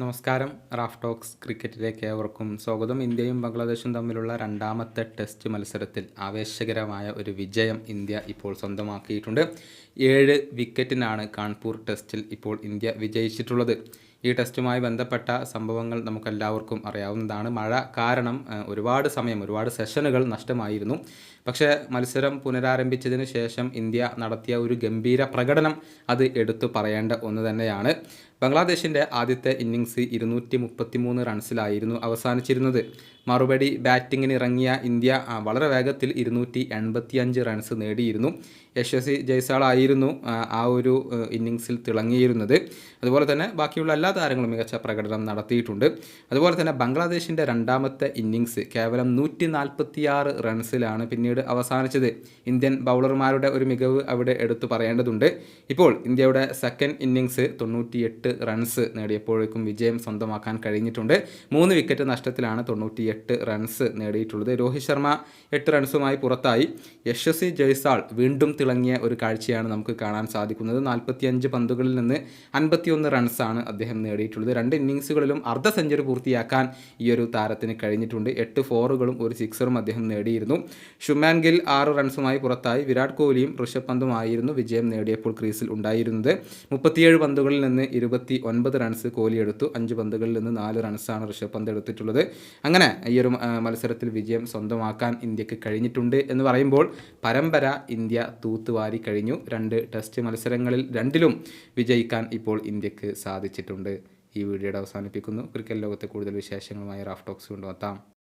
നമസ്കാരം. Raf talks ക്രിക്കറ്റിലേക്ക് ഏവർക്കും സ്വാഗതം. ഇന്ത്യയും ബംഗ്ലാദേശും തമ്മിലുള്ള രണ്ടാമത്തെ ടെസ്റ്റ് മത്സരത്തിൽ ആവേശകരമായ ഒരു വിജയം ഇന്ത്യ ഇപ്പോൾ സ്വന്തമാക്കിയിട്ടുണ്ട്. ഏഴ് വിക്കറ്റിനാണ് കാൺപൂർ ടെസ്റ്റിൽ ഇപ്പോൾ ഇന്ത്യ വിജയിച്ചിട്ടുള്ളത്. ഈ ടെസ്റ്റുമായി ബന്ധപ്പെട്ട സംഭവങ്ങൾ നമുക്കെല്ലാവർക്കും അറിയാവുന്നതാണ്. മഴ കാരണം ഒരുപാട് സമയം ഒരുപാട് സെഷനുകൾ നഷ്ടമായിരുന്നു. പക്ഷേ മത്സരം പുനരാരംഭിച്ചതിന് ശേഷം ഇന്ത്യ നടത്തിയ ഒരു ഗംഭീര പ്രകടനം അത് എടുത്തു പറയേണ്ട ഒന്ന് തന്നെയാണ്. ബംഗ്ലാദേശിന്റെ ആദ്യത്തെ ഇന്നിങ്സ് ഇരുന്നൂറ്റി മുപ്പത്തി മൂന്ന് റൺസിലായിരുന്നു അവസാനിച്ചിരുന്നത്. മറുപടി ബാറ്റിങ്ങിന് ഇറങ്ങിയ ഇന്ത്യ വളരെ വേഗത്തിൽ ഇരുന്നൂറ്റി എൺപത്തി അഞ്ച് റൺസ് നേടിയിരുന്നു. യശസ്വി ജയ്സാളായിരുന്നു ആ, ഒരു ഇന്നിങ്സിൽ തിളങ്ങിയിരുന്നത്. അതുപോലെ തന്നെ ബാക്കിയുള്ള എല്ലാ താരങ്ങളും മികച്ച പ്രകടനം നടത്തിയിട്ടുണ്ട്. അതുപോലെ തന്നെ ബംഗ്ലാദേശിന്റെ രണ്ടാമത്തെ ഇന്നിങ്സ് കേവലം നൂറ്റി നാൽപ്പത്തിയാറ് റൺസിലാണ് പിന്നീട് അവസാനിച്ചത്. ഇന്ത്യൻ ബൗളർമാരുടെ ഒരു മികവ് അവിടെ എടുത്തു പറയേണ്ടതുണ്ട്. ഇപ്പോൾ ഇന്ത്യയുടെ സെക്കൻഡ് ഇന്നിങ്സ് തൊണ്ണൂറ്റിയെട്ട് റൺസ് നേടിയപ്പോഴേക്കും വിജയം സ്വന്തമാക്കാൻ കഴിഞ്ഞിട്ടുണ്ട്. മൂന്ന് വിക്കറ്റ് നഷ്ടത്തിലാണ് തൊണ്ണൂറ്റിയെട്ട് റൺസ് നേടിയിട്ടുള്ളത്. രോഹിത് ശർമ്മ എട്ട് റൺസുമായി പുറത്തായി. യശസ്വി ജയ്സാൾ വീണ്ടും തിളങ്ങിയ ഒരു കാഴ്ചയാണ് നമുക്ക് കാണാൻ സാധിക്കുന്നത്. നാൽപ്പത്തിയഞ്ച് പന്തുകളിൽ നിന്ന് അൻപത്തിയൊന്ന് റൺസാണ് അദ്ദേഹം നേടിയിട്ടുള്ളത്. രണ്ട് ഇന്നിങ്സുകളിലും അർദ്ധ സെഞ്ചുറി പൂർത്തിയാക്കാൻ ഈ ഒരു താരത്തിന് കഴിഞ്ഞിട്ടുണ്ട്. എട്ട് ഫോറുകളും ഒരു സിക്സറും അദ്ദേഹം നേടിയിരുന്നു. ഷുമാൻ ഗിൽ ആറ് റൺസുമായി പുറത്തായി. വിരാട് കോഹ്ലിയും ഋഷഭ് പന്തുമായിരുന്നു വിജയം നേടിയപ്പോൾ ക്രീസിൽ ഉണ്ടായിരുന്നത്. മുപ്പത്തിയേഴ് പന്തുകളിൽ നിന്ന് ഇരുപത്തി ഒൻപത് റൺസ് കോഹ്ലി എടുത്തു. അഞ്ച് പന്തുകളിൽ നിന്ന് നാല് റൺസാണ് ഋഷഭ് പന്ത് എടുത്തിട്ടുള്ളത്. അങ്ങനെ ഈ ഒരു മത്സരത്തിൽ വിജയം സ്വന്തമാക്കാൻ ഇന്ത്യയ്ക്ക് കഴിഞ്ഞിട്ടുണ്ട് എന്ന് പറയുമ്പോൾ പരമ്പര ഇന്ത്യ തൂത്തുവാരി കഴിഞ്ഞു. രണ്ട് ടെസ്റ്റ് മത്സരങ്ങളിൽ രണ്ടിലും വിജയിക്കാൻ ഇപ്പോൾ ഇന്ത്യയ്ക്ക് സാധിച്ചിട്ടുണ്ട്. ഈ വീഡിയോയുടെ അവസാനിപ്പിക്കുന്നു. ക്രിക്കറ്റ് ലോകത്തെ കൂടുതൽ വിശേഷങ്ങളുമായി റാഫ് ടോക്സ് കൊണ്ടുവെത്താം.